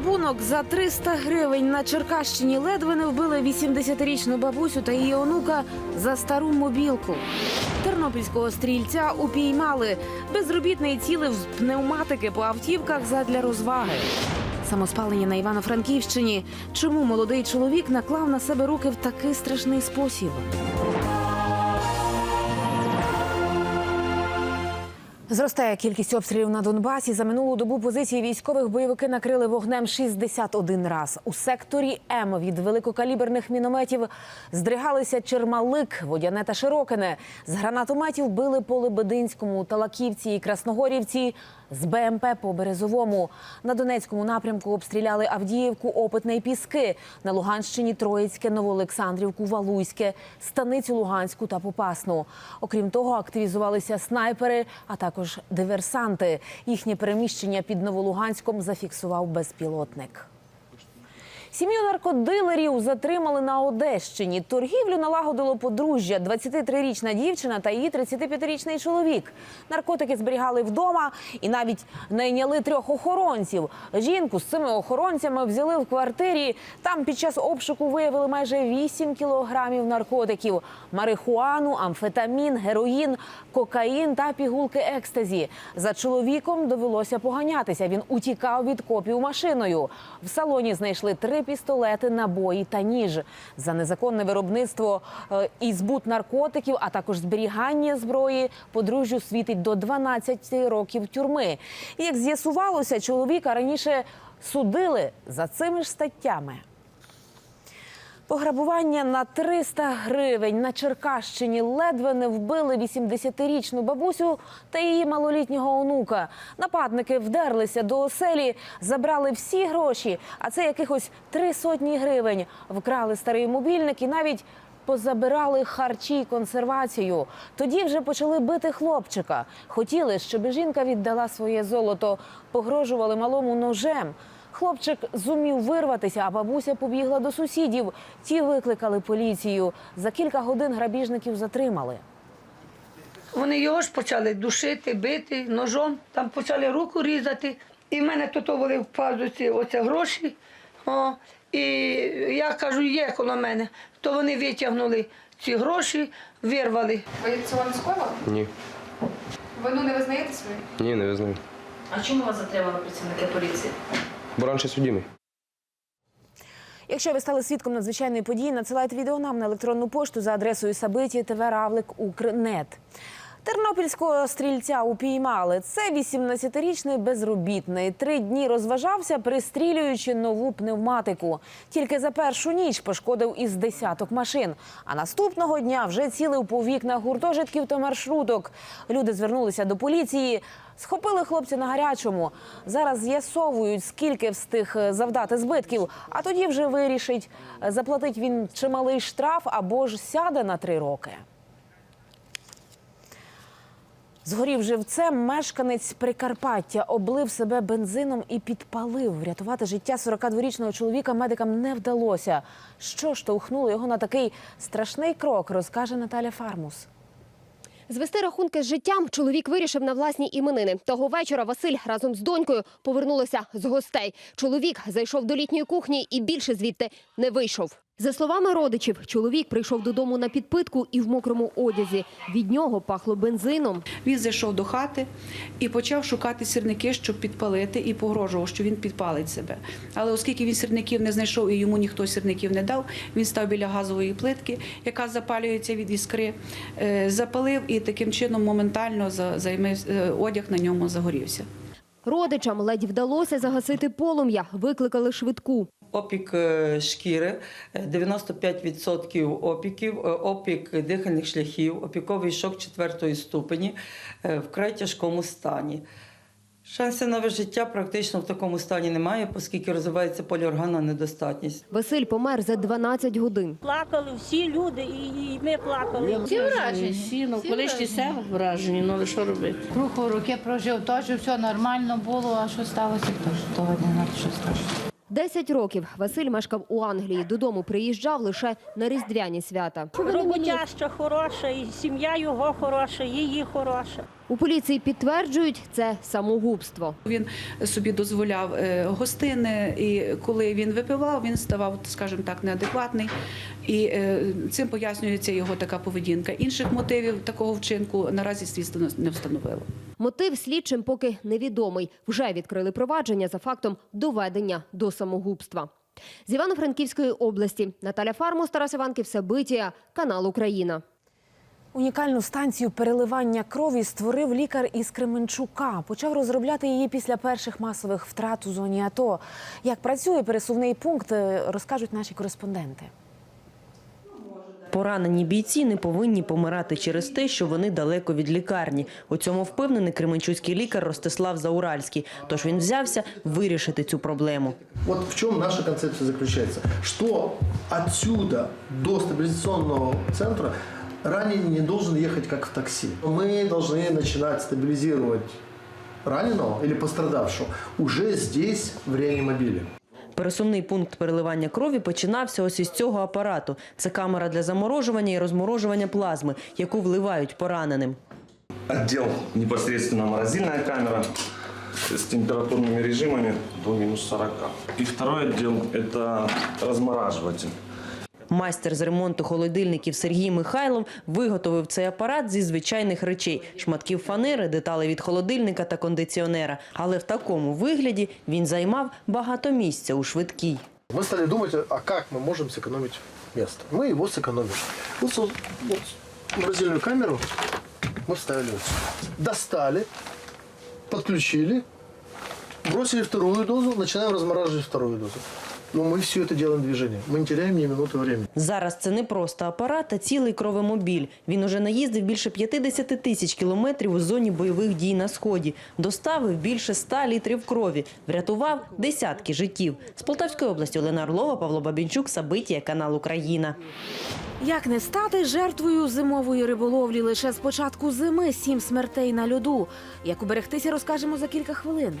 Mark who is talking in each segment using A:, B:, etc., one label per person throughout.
A: Грабунок за 300 гривень на Черкащині ледве не вбили 80-річну бабусю та її онука за стару мобілку. Тернопільського стрільця упіймали. Безробітний цілив з пневматики по автівках задля розваги. Самоспалення на Івано-Франківщині. Чому молодий чоловік наклав на себе руки в такий страшний спосіб? Зростає кількість обстрілів на Донбасі. За минулу добу позиції військових бойовики накрили вогнем 61 раз. У секторі М від великокаліберних мінометів здригалися Чермалик, Водяне та Широкине. З гранатометів били по Лебединському, Талаківці і Красногорівці. З БМП по Березовому. На Донецькому напрямку обстріляли Авдіївку, Опитне і Піски. На Луганщині Троїцьке, Новоолександрівку, Валуйське, Станицю Луганську та Попасну. Окрім того, активізувалися снайпери, а також диверсанти. Їхнє переміщення під Новолуганськом зафіксував безпілотник. Сім'ю наркодилерів затримали на Одещині. Торгівлю налагодило подружжя, 23-річна дівчина та її 35-річний чоловік. Наркотики зберігали вдома і навіть найняли трьох охоронців. Жінку з цими охоронцями взяли в квартирі. Там під час обшуку виявили майже 8 кілограмів наркотиків: марихуану, амфетамін, героїн, кокаїн та пігулки екстазі. За чоловіком довелося поганятися. Він утікав від копів машиною. В салоні знайшли три пістолети, набої та ніж. За незаконне виробництво е, і збут наркотиків, а також зберігання зброї подружжю світить до 12 років тюрми. І як з'ясувалося, чоловіка раніше судили за цими ж статтями. Пограбування на 300 гривень на Черкащині ледве не вбили 80-річну бабусю та її малолітнього онука. Нападники вдерлися до оселі, забрали всі гроші, а це якихось три сотні гривень. Вкрали старий мобільник і навіть позабирали харчі й консервацію. Тоді вже почали бити хлопчика. Хотіли, щоб жінка віддала своє золото. Погрожували малому ножем. Хлопчик зумів вирватися, а бабуся побігла до сусідів. Ті викликали поліцію. За кілька годин грабіжників затримали.
B: Вони його ж почали душити, бити ножом, там почали руку різати. І в мене тут були в пазуці оце гроші. О, і я кажу, є коло мене. То вони витягнули ці гроші, вирвали.
C: Ви цього не скоїли?
D: Ні,
C: Вину не визнаєте свою?
D: ні, не визнаю.
E: А чому вас затримали працівники поліції?
D: Бо раніше судимий.
A: Якщо ви стали свідком надзвичайної події, надсилайте відео нам на електронну пошту за адресою Сабиті ТВ Укрнет. Тернопільського стрільця упіймали. Це 18-річний безробітний. Три дні розважався, пристрілюючи нову пневматику. Тільки за першу ніч пошкодив із десяток машин. А наступного дня вже цілив по вікнах гуртожитків та маршруток. Люди звернулися до поліції. Схопили хлопця на гарячому. Зараз з'ясовують, скільки встиг е, завдати збитків. А тоді вже вирішить, заплатить він чималий штраф або ж сяде на три роки. Згорів живцем мешканець Прикарпаття, облив себе бензином і підпалив. Врятувати життя 42-річного чоловіка медикам не вдалося. Що штовхнуло його на такий страшний крок, розкаже Наталя Фармус.
F: Звести рахунки з життям чоловік вирішив на власні іменини. Того вечора Василь разом з донькою повернулися з гостей. Чоловік зайшов до літньої кухні і більше звідти не вийшов. За словами родичів, чоловік прийшов додому на підпитку і в мокрому одязі. Від нього пахло бензином.
G: Він зайшов до хати і почав шукати сірники, щоб підпалити, і погрожував, що він підпалить себе. Але оскільки він сірників не знайшов і йому ніхто сірників не дав, він став біля газової плитки, яка запалюється від іскри, е, запалив і таким чином моментально е, одяг на ньому загорівся.
F: Родичам ледь вдалося загасити полум'я, викликали швидку.
H: Опік е, шкіри, е, 95% опіків, е, опік дихальних шляхів, опіковий шок четвертої ступені е, вкрай тяжкому стані. Шансів на вижиття практично в такому стані немає, оскільки розвивається поліорганна недостатність.
F: Василь помер за 12 годин.
I: Плакали всі люди, і, ми плакали.
J: Всі вражені, всі, ну коли ж ті вражені, ну але що робити?
K: Круг роки прожив, теж все нормально було, а що сталося, то ж того не знаю, що страшно.
F: Десять років Василь мешкав у Англії. Додому приїжджав лише на різдвяні свята.
I: Роботяща хороша, і сім'я його хороша, її хороша.
F: У поліції підтверджують, це самогубство.
G: Він собі дозволяв е, гостини, і коли він випивав, він ставав, скажімо так, неадекватний. І е, цим пояснюється його така поведінка. Інших мотивів такого вчинку наразі слідство не встановило.
F: Мотив слідчим поки невідомий. Вже відкрили провадження за фактом доведення до самогубства. З Івано-Франківської області Наталя Фармус, Тарас Іванків, Сабитія, канал Україна.
A: Унікальну станцію переливання крові створив лікар із Кременчука. Почав розробляти її після перших масових втрат у зоні АТО. Як працює пересувний пункт, розкажуть наші кореспонденти.
K: Поранені бійці не повинні помирати через те, що вони далеко від лікарні. У цьому впевнений кременчуцький лікар Ростислав Зауральський. Тож він взявся вирішити цю проблему.
L: Вот в чем наша концепция заключается. Что отсюда до стабилизационного центра раненый не должен ехать как в такси. Мы должны начинать стабилизировать раненого или пострадавшего уже здесь, в реанимобиле.
K: Пересувний пункт переливання крові починався ось із цього апарату. Це камера для заморожування і розморожування плазми, яку вливають пораненим.
M: Отдел непосредственно морозильная камера с температурными режимами до минус 40. И второй отдел – это размораживатель.
K: Майстер з ремонту холодильників Сергій Михайлов виготовив цей апарат зі звичайних речей – шматків фанери, деталей від холодильника та кондиціонера. Але в такому вигляді він займав багато місця у швидкій.
L: Мы стали думать, а как мы можем сэкономить место. Мы его сэкономим. Вот, со- вот морозильную камеру мы вставили вот сюда. Достали, подключили, бросили вторую дозу, начинаем размораживать вторую дозу. Но мы все это делаем движение. Мы не теряем ни минуты времени.
K: Зараз це не просто апарат, а цілий кровомобіль. Він уже наїздив більше 50 тисяч кілометрів у зоні бойових дій на Сході. Доставив більше 100 літрів крові. Врятував десятки життів. З Полтавської області Олена Орлова, Павло Бабінчук, Сабитія, канал Україна.
A: Як не стати жертвою зимової риболовлі лише з початку зими сім смертей на льоду. Як уберегтися, розкажемо за кілька хвилин.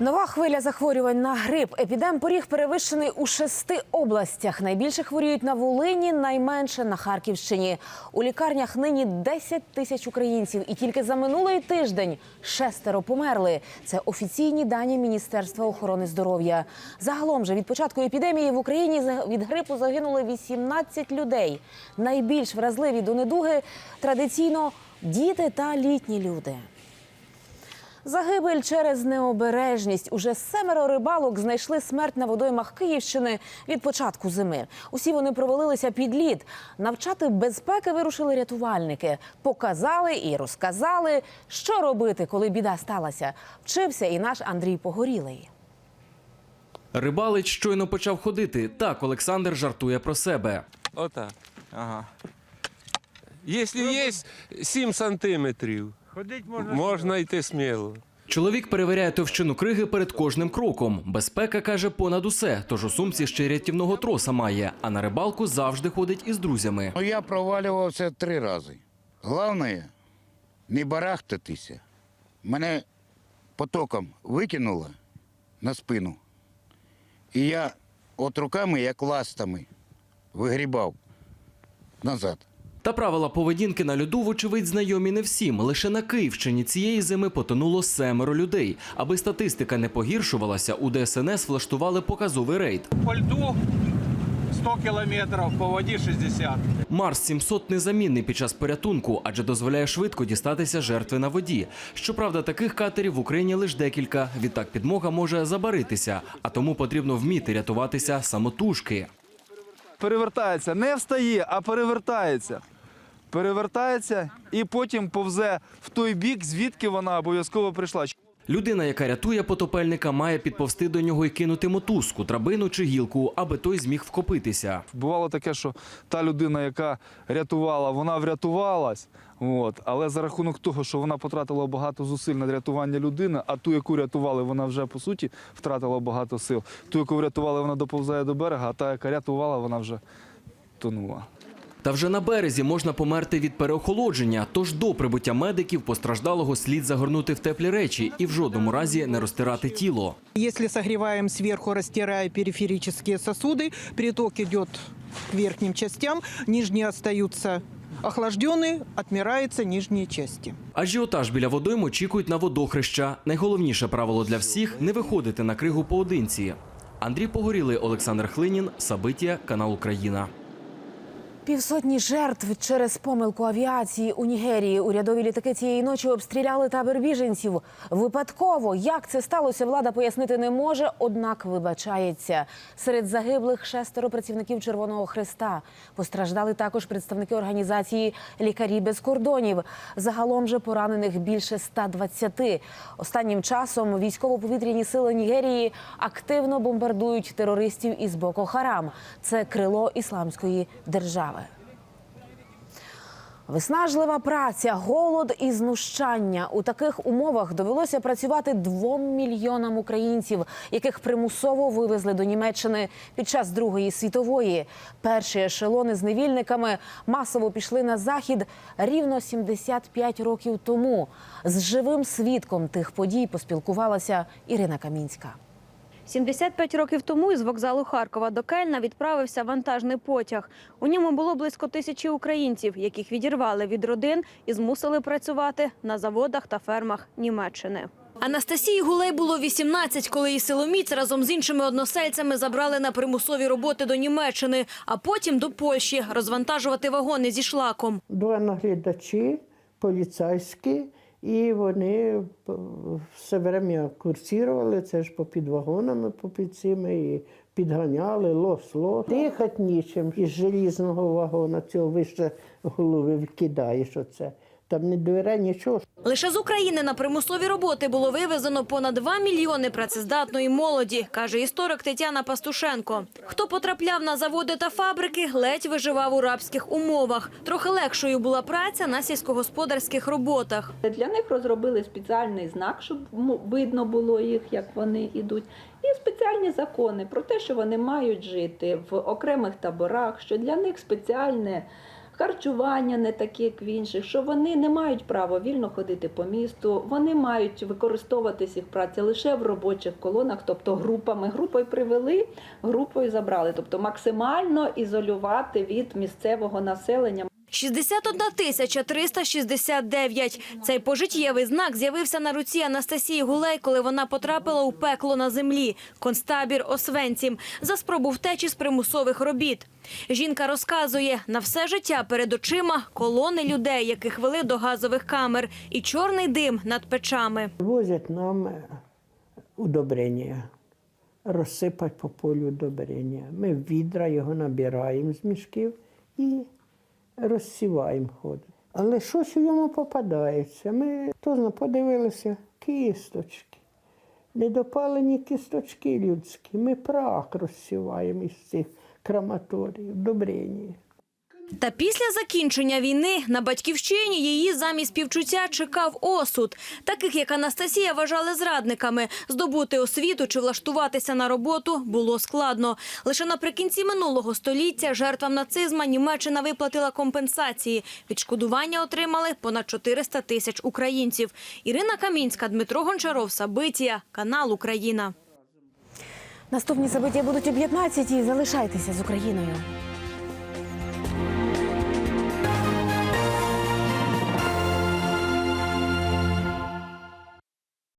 A: Нова хвиля захворювань на грип. Епідемпоріг перевищений у шести областях. Найбільше хворіють на Волині, найменше на Харківщині. У лікарнях нині 10 тисяч українців, і тільки за минулий тиждень шестеро померли. Це офіційні дані Міністерства охорони здоров'я. Загалом же від початку епідемії в Україні від грипу загинули 18 людей. Найбільш вразливі до недуги традиційно діти та літні люди. Загибель через необережність. Уже семеро рибалок знайшли смерть на водоймах Київщини від початку зими. Усі вони провалилися під лід. Навчати безпеки вирушили рятувальники. Показали і розказали, що робити, коли біда сталася. Вчився і наш Андрій Погорілий.
N: Рибалич щойно почав ходити. Так Олександр жартує про себе.
O: Отак. Ага. Якщо є 7 сантиметрів, можна йти сміло.
N: Чоловік перевіряє товщину криги перед кожним кроком. Безпека каже понад усе, тож у сумці ще й рятівного троса має. А на рибалку завжди ходить із друзями.
P: Ну, я провалювався три рази. Головне не барахтатися. Мене потоком викинуло на спину. І я от руками, як ластами, вигрібав назад.
N: Та правила поведінки на льоду, вочевидь, знайомі не всім. Лише на Київщині цієї зими потонуло семеро людей. Аби статистика не погіршувалася, у ДСНС влаштували показовий рейд.
Q: По льду 100 кілометрів, по воді 60.
N: Марс 700 незамінний під час порятунку, адже дозволяє швидко дістатися жертви на воді. Щоправда, таких катерів в Україні лише декілька. Відтак підмога може забаритися, а тому потрібно вміти рятуватися самотужки.
Q: Перевертається, не встає, а перевертається. Перевертається і потім повзе в той бік, звідки вона обов'язково прийшла.
N: Людина, яка рятує потопельника, має підповсти до нього і кинути мотузку, драбину чи гілку, аби той зміг вкопитися.
Q: Бувало таке, що та людина, яка рятувала, вона врятувалась. От, але за рахунок того, що вона потратила багато зусиль на рятування людини, а ту, яку рятували, вона вже по суті втратила багато сил. Ту, яку врятували, вона доповзає до берега, а та, яка рятувала, вона вже тонула.
N: Та вже на березі можна померти від переохолодження. Тож до прибуття медиків постраждалого слід загорнути в теплі речі і в жодному разі не розтирати тіло.
R: Если согреваем сверху, растирая периферические сосуды, приток идет к верхним частям, нижние остаются охлажденные, отмираются нижние части.
N: Ажіотаж біля водойм очікують на водохреща. Найголовніше правило для всіх не виходити на кригу поодинці. Андрій Погорілий, Олександр Хлинін, Сабиття, канал Україна.
A: Півсотні жертв через помилку авіації у Нігерії. Урядові літаки цієї ночі обстріляли табір біженців. Випадково, як це сталося, влада пояснити не може, однак вибачається. Серед загиблих шестеро працівників Червоного Христа. Постраждали також представники організації Лікарі без кордонів. Загалом же поранених більше 120. Останнім часом військово-повітряні сили Нігерії активно бомбардують терористів із Боко Харам. Це крило ісламської держави. Виснажлива праця, голод і знущання у таких умовах довелося працювати двом мільйонам українців, яких примусово вивезли до Німеччини під час Другої світової. Перші ешелони з невільниками масово пішли на захід рівно 75 років тому. З живим свідком тих подій поспілкувалася Ірина Камінська.
S: 75 років тому із вокзалу Харкова до Кельна відправився вантажний потяг. У ньому було близько тисячі українців, яких відірвали від родин і змусили працювати на заводах та фермах Німеччини.
T: Анастасії Гулей було 18, коли її силоміць разом з іншими односельцями забрали на примусові роботи до Німеччини, а потім до Польщі розвантажувати вагони зі шлаком.
U: Два наглядачі поліцейські, і вони все время курсували, це ж попід вагонами, попід цими, і підганяли, лос-лос. Дихати нічим із желізного вагона, цього вище голови вкидаєш оце. Там ні дверей, нічого.
T: Лише з України на примусові роботи було вивезено понад 2 мільйони працездатної молоді, каже історик Тетяна Пастушенко. Хто потрапляв на заводи та фабрики, ледь виживав у рабських умовах. Трохи легшою була праця на сільськогосподарських роботах.
V: Для них розробили спеціальний знак, щоб м- видно було їх, як вони йдуть. І спеціальні закони про те, що вони мають жити в окремих таборах, що для них спеціальне харчування не таке, як в інших, що вони не мають права вільно ходити по місту, вони мають використовуватись їх праця лише в робочих колонах, тобто групами. Групою привели, групою забрали, тобто максимально ізолювати від місцевого населення.
T: 61 тисяча 369. Цей пожиттєвий знак з'явився на руці Анастасії Гулей, коли вона потрапила у пекло на землі – концтабір Освенцім, за спробу втечі з примусових робіт. Жінка розказує, на все життя перед очима колони людей, яких вели до газових камер, і чорний дим над печами.
U: Возять нам е, удобрення, розсипать по полю удобрення. Ми відра його набираємо з мішків і розсіваємо ходить. Але щось у ньому попадається. Ми тозно подивилися кісточки. Недопалені кісточки людські. Ми прах розсіваємо із цих крематорій, удобрення.
T: Та після закінчення війни на батьківщині її замість співчуття чекав осуд. Таких, як Анастасія, вважали зрадниками. Здобути освіту чи влаштуватися на роботу було складно. Лише наприкінці минулого століття жертвам нацизма Німеччина виплатила компенсації. Відшкодування отримали понад 400 тисяч українців. Ірина Камінська, Дмитро Гончаров, Сабитія, канал Україна.
A: Наступні события будуть о 15 Залишайтеся з Україною.